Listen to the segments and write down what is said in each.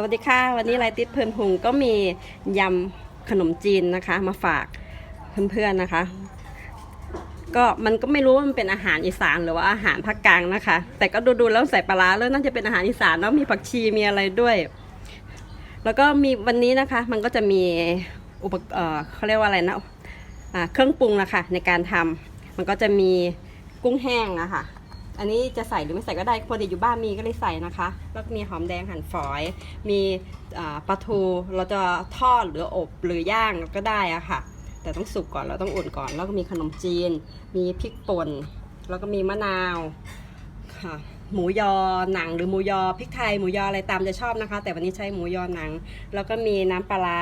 สวัสดีค่ะ วันนี้ไลติดเพลินหุงก็มียำขนมจีนนะคะ มาฝากเพื่อนๆนะคะ ก็มันก็ไม่รู้ว่ามันเป็นอาหารอีสานหรือว่าอาหารภาคกลางนะคะ แต่ก็ดูๆแล้วใส่ปลาร้าแล้วน่าจะเป็นอาหารอีสานแล้วมีผักชีมีอะไรด้วย แล้วก็มีวันนี้นะคะ มันก็จะมีอุปกรณ์เอ่อเขาเรียกว่าอะไรนะอ่าเครื่องปรุงนะคะในการทำมันก็จะมีกุ้งแห้งอะค่ะ อันนี้จะใส่หรือไม่ใส่ก็ได้พอดีอยู่บ้านมีก็เลยใส่นะคะ แล้วก็มีหอมแดงหั่นฝอย มีปลาทูเราจะทอดหรืออบหรือย่างก็ได้อะค่ะ แต่ต้องสุกก่อนเราต้องอุ่นก่อน แล้วก็มีขนมจีน มีพริกป่น แล้วก็มีมะนาวค่ะหมูยอหนังหรือหมูยอพริกไทยหมูยออะไรตามจะชอบนะคะ แต่วันนี้ใช้หมูยอหนัง แล้วก็มีน้ำปลาร้า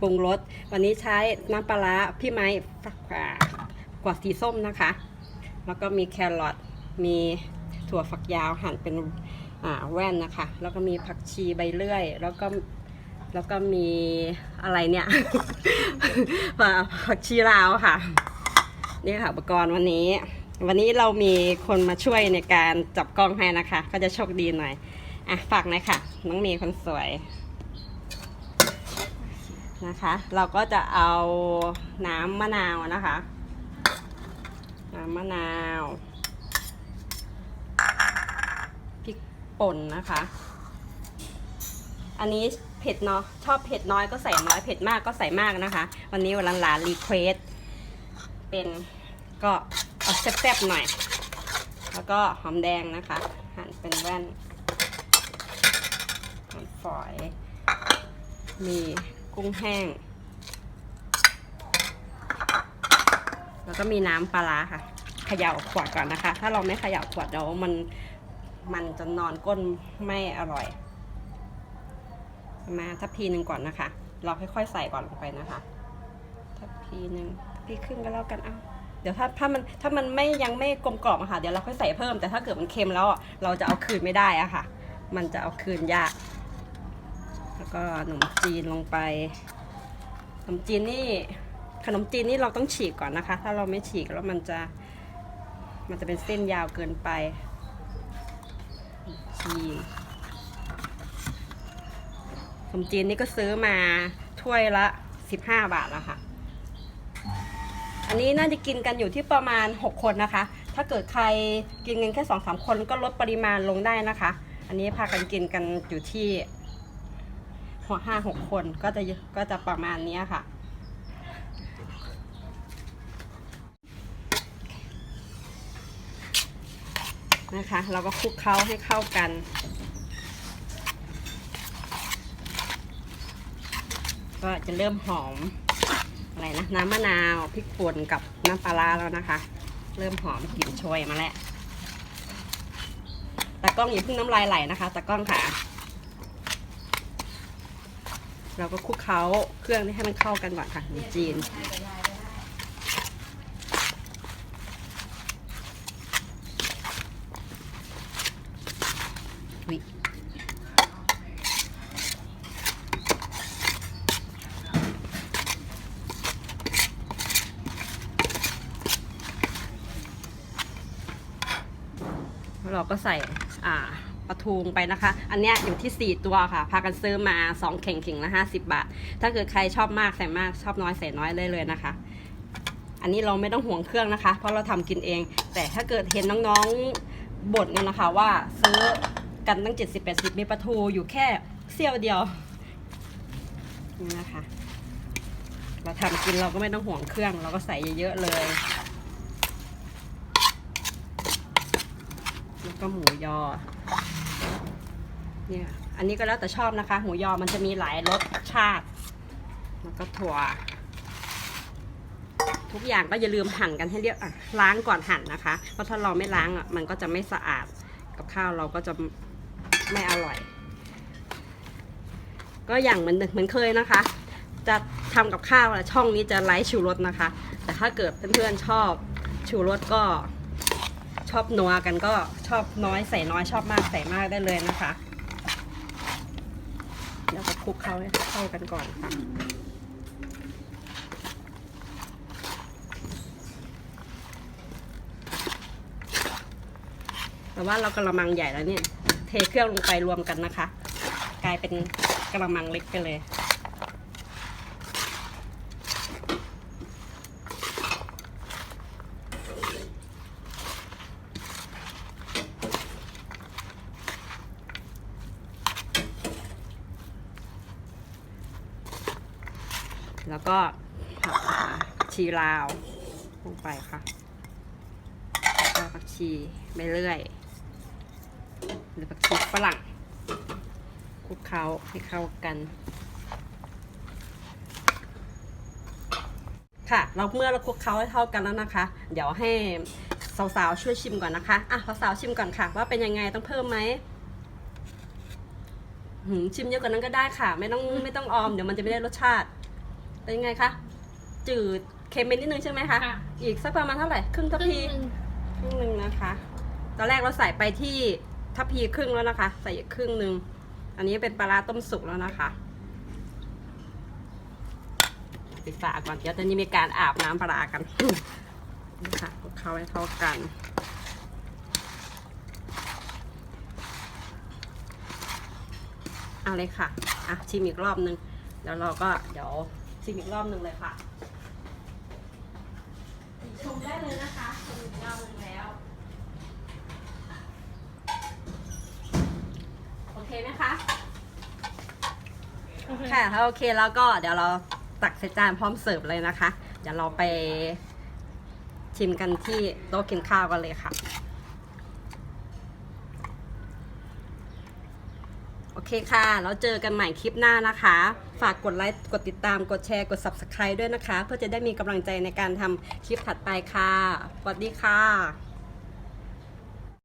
ปรุงรสวันนี้ใช้น้ำปลาร้าพี่ไม้อ่ากว่าสีส้มนะคะ แล้วก็มีแครอท มีถั่วฝักยาวหั่นเป็นแว่นนะคะ แล้วก็มีผักชีใบเลื่อย แล้วก็แล้วก็มีอะไรเนี่ย ผักชีลาวค่ะ นี่ค่ะอุปกรณ์วันนี้ วันนี้เรามีคนมาช่วยในการจับกล้องให้นะคะ ก็จะโชคดีหน่อย อะฝากหน่อยค่ะ น้องเมย์คนสวยนะคะ เราก็จะเอาน้ำมะนาวนะคะ น้ำมะนาว พริกป่นนะคะ อันนี้เผ็ดเนาะชอบเผ็ดน้อยก็ใส่น้อยเผ็ดมากก็ใส่มากนะคะ วันนี้วันหลานรีเควสเป็นก็เอาแซ่บๆหน่อย แล้วก็หอมแดงนะคะ หั่นเป็นแว่นหั่นฝอย มีกุ้งแห้ง แล้วก็มีน้ำปลาร้าค่ะเขย่าขวดก่อนนะคะ ถ้าเราไม่เขย่าขวดเดี๋ยวมัน มันจะนอนก้นไม่อร่อย มาทัพพีหนึ่งก่อนนะคะ เราค่อยๆใส่ก่อนลงไปนะคะ ทัพพีหนึ่งทัพพีครึ่งก็แล้วกันเอาเดี๋ยวถ้าถ้ามันถ้ามันไม่ยังไม่กลมกล่อมอะค่ะ เดี๋ยวเราค่อยใส่เพิ่ม แต่ถ้าเกิดมันเค็มแล้วเราจะเอาคืนไม่ได้อะค่ะ มันจะเอาคืนยาก แล้วก็ขนมจีนลงไป ขนมจีนนี่ขนมจีนนี่เราต้องฉีกก่อนนะคะ ถ้าเราไม่ฉีกแล้วมันจะมันจะเป็นเส้นยาวเกินไป จีขนมจีนนี่ก็ซื้อมาถ้วยละ15บาทแล้วค่ะ อันนี้น่าจะกินกันอยู่ที่ประมาณ6คนนะคะ ถ้าเกิดใครกินกันแค่2-3สามคนก็ลดปริมาณลงได้นะคะ อันนี้พากันกินกันอยู่ที่หัวห้าหกคนก็จะก็จะประมาณนี้ค่ะ นะคะ เราก็คลุกเคล้าให้เข้ากัน ก็จะเริ่มหอมอะไรนะน้ำมะนาวพริกป่นกับน้ำปลาร้าแล้วนะคะ เริ่มหอมกลิ่นโชยมาแล้วตากล้องอย่าเพิ่งน้ำลายไหลนะคะตากล้องค่ะ เราก็คลุกเคล้าเครื่องให้มันเข้ากันก่อนค่ะขนมจีน อุ๊ยแล้ วเราก็ใส่อ่าปลาทูงไปนะคะ อันเนี้ยอยู่ที่ 4 ตัวค่ะ พากันซื้อมา 2 เข่งเข่งละ50 บาท ถ้าเกิดใครชอบมากใส่มากชอบน้อยใส่น้อยเลยเลยนะคะ อันนี้เราไม่ต้องห่วงเครื่องนะคะ เพราะเราทำกินเอง แต่ถ้าเกิดเห็นน้องๆบ่นกันนะคะว่าซื้อ กันตั้ง 70 80 มีปลาทูอยู่แค่เสี้ยวเดียวนี่นะคะ เราทำกินเราก็ไม่ต้องห่วงเครื่อง เราก็ใส่เยอะๆเลย แล้วก็หมูยอ เนี่ย อันนี้ก็แล้วแต่ชอบนะคะ หมูยอมันจะมีหลายรสชาติ แล้วก็ถั่ว ทุกอย่างก็อย่าลืมหั่นกันให้เรียบล้างก่อนหั่นนะคะ เพราะถ้าเราไม่ล้างอะมันก็จะไม่สะอาด กับข้าวเราก็จะ ไม่อร่อย ก็อย่างเหมือนเหมือนเคยนะคะ จะทำกับข้าวอะช่องนี้จะไลฟ์ชูรสนะคะ แต่ถ้าเกิดเพื่อนๆชอบชูรสก็ชอบนัวกันก็ชอบน้อยใส่น้อยชอบมากใส่มากได้เลยนะคะแล้วก็คลุกเข้าให้เข้ากันก่อนค่ะแต่ว่าเรากระมังใหญ่แล้วเนี่ย เทเครื่องลงไปรวมกันนะคะ กลายเป็นกระมังเล็กไปเลย แล้วก็ผักชีลาวลงไปค่ะแล้วก็ผักชีไปเรื่อย หรือผักชีฝรั่งคลุกเคล้าให้เข้ากัน ค่ะเราเมื่อเราคลุกเคล้าให้เข้ากันแล้วนะคะ เดี๋ยวให้สาวๆช่วยชิมก่อนนะคะอะสาวๆชิมก่อนค่ะ ว่าเป็นยังไงต้องเพิ่มไหมหืมชิมเยอะกว่านั้นก็ได้ค่ะ ไม่ต้องไม่ต้องออมเดี๋ยวมันจะไม่ได้รสชาติ เป็นยังไงคะจืดเค็มไปนิดนึงใช่ไหมคะค่ะอีกสักประมาณเท่าไหร่ครึ่งทัพครึ่พีงหนึ่งครึ่งหนึ่งนะคะ ตอนแรกเราใส่ไปที่ ทัพพีครึ่งแล้วนะคะ ใส่ครึ่งหนึ่งอันนี้เป็นปลาต้มสุกแล้วนะคะปิดฝาก่อนเดี๋ยวจะมีการอาบน้ำปลากันนี่ค่ะคลุกเคล้าให้เข้ากันเอาเลยค่ะอะชิมอีกรอบนึงเดี๋ยวเราก็เดี๋ยวชิมอีกรอบนึงเลยค่ะชมได้เลยนะคะชมอีกรอบนึงแล้ว โอ เคไหมคะ ค่ะถ้าโอเคแล้วก็เดี๋ยวเราตักใส่จานพร้อมเสิร์ฟเลยนะคะ เดี๋ยวเราไปชิมกันที่โต๊ะกินข้าวกันเลยค่ะ โอเคค่ะ แล้วเจอกันใหม่คลิปหน้านะคะ ฝากกดไลค์ กดติดตาม กดแชร์ กด subscribe ด้วยนะคะ เพื่อจะได้มีกำลังใจในการทำคลิปถัดไปค่ะ สวัสดีค่ะ